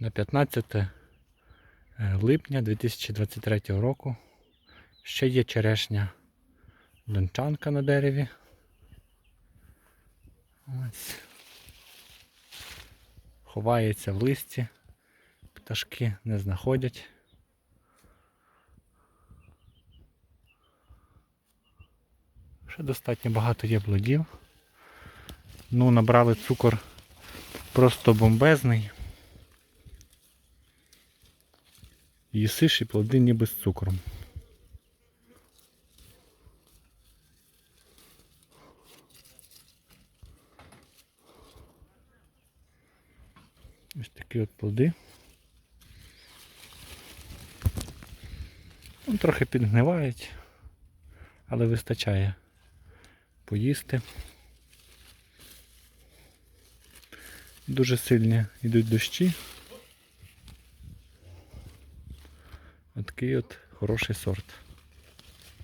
на 15 е, липня 2023 року. Ще є черешня лунчанка на дереві. Ось. Ховається в листі. Пташки не знаходять. Ще достатньо багато є плодів. Ну, набрали цукор просто бомбезний. Їсиш і плоди ніби з цукром. Ось такі от плоди. Ну, трохи підгнивають, але вистачає поїсти. Дуже сильні йдуть дощі. От такий от хороший сорт.